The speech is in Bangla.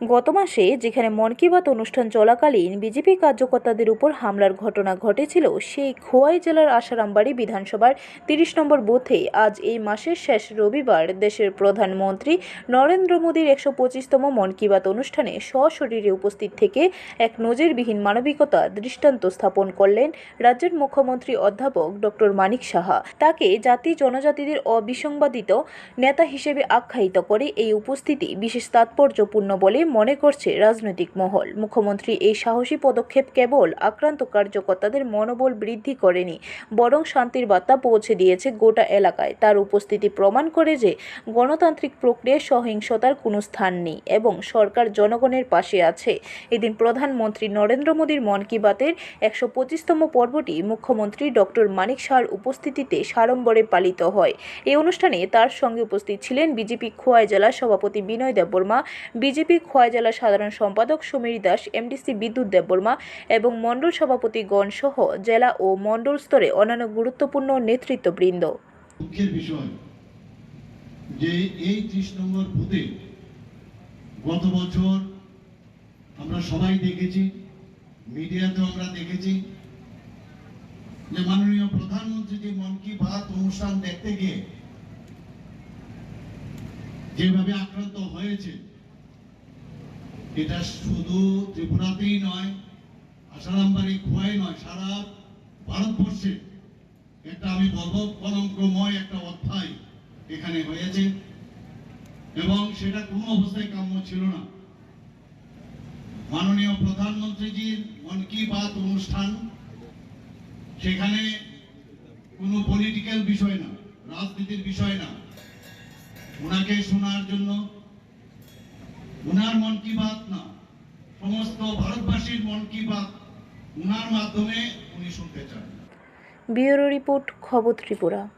গত মাসে যেখানে মন কি বাত অনুষ্ঠান চলাকালীন বিজেপি কার্যকর্তাদের উপর হামলার ঘটনা ঘটেছিল, সেই খোয়াই জেলার আশারামবাড়ি বিধানসভার তিরিশ নম্বর বুথে আজ এই মাসের শেষ রবিবার দেশের প্রধানমন্ত্রী নরেন্দ্র মোদীর একশো পঁচিশতম মন কি বাত অনুষ্ঠানে সশরীরে উপস্থিত থেকে এক নজিরবিহীন মানবিকতা দৃষ্টান্ত স্থাপন করলেন রাজ্যের মুখ্যমন্ত্রী অধ্যাপক ডক্টর মানিক সাহা। তাকে জাতি জনজাতিদের অবিসংবাদিত নেতা হিসেবে আখ্যায়িত করে এই উপস্থিতি বিশেষ তাৎপর্যপূর্ণ বলে মনে করছে রাজনৈতিক মহল। মুখ্যমন্ত্রী এই সাহসী পদক্ষেপ কেবল আক্রান্ত কার্যকর্তাদের মনোবল বৃদ্ধি করেনি, বরং শান্তির বার্তা পৌঁছে দিয়েছে গোটা এলাকায়। তার উপস্থিতি প্রমাণ করে যে গণতান্ত্রিক প্রক্রিয়ায় সহিংসতার কোনো স্থান নেই এবং সরকার জনগণের পাশে আছে। এদিন প্রধানমন্ত্রী নরেন্দ্র মোদীর মন কি বাতের একশো পঁচিশতম পর্বটি মুখ্যমন্ত্রী ডক্টর মানিক শাহর উপস্থিতিতে সাড়ম্বরে পালিত হয়। এই অনুষ্ঠানে তার সঙ্গে উপস্থিত ছিলেন বিজেপি খোয়াই জেলা সভাপতি বিনয় দেববর্মা, বিজেপি খোয়াই জেলা সাধারণ সম্পাদক সমীর দাস, এমডিসি বিদ্যুৎ দেববর্মা এবং মণ্ডল সভাপতিগণ সহ জেলা ও মণ্ডল স্তরে অন্যান্য গুরুত্বপূর্ণ নেতৃত্ববৃন্দ। যে এই ত্রিশ নম্বর বুথে গত বছর আমরা সবাই দেখেছি, মিডিয়াতেও আমরা দেখেছি যে মাননীয় প্রধানমন্ত্রী যে মন কি বাত অনুষ্ঠান দেখতে গিয়ে যেভাবে আক্রান্ত হয়েছে এটা শুধু ত্রিপুরাতেই নয় আসারামবাড়ি খোয়াই নয়, সারা ভারতবর্ষে। একটা আমি বলব একটা অধ্যায় এখানে হয়েছে। এবং সেটা কোনো অবস্থায় কাম্য ছিল না। মাননীয় প্রধানমন্ত্রীজির মন কি বাত অনুষ্ঠান, সেখানে কোনো পলিটিক্যাল বিষয় না, রাজনীতির বিষয় না। ওনাকে শোনার জন্য ওনার মন কি বাত না? সমস্ত ভারতবাসীর মন কি বাত? উনার মাধ্যমে উনি শুনতে চান। ব্যুরো রিপোর্ট, খবর ত্রিপুরা।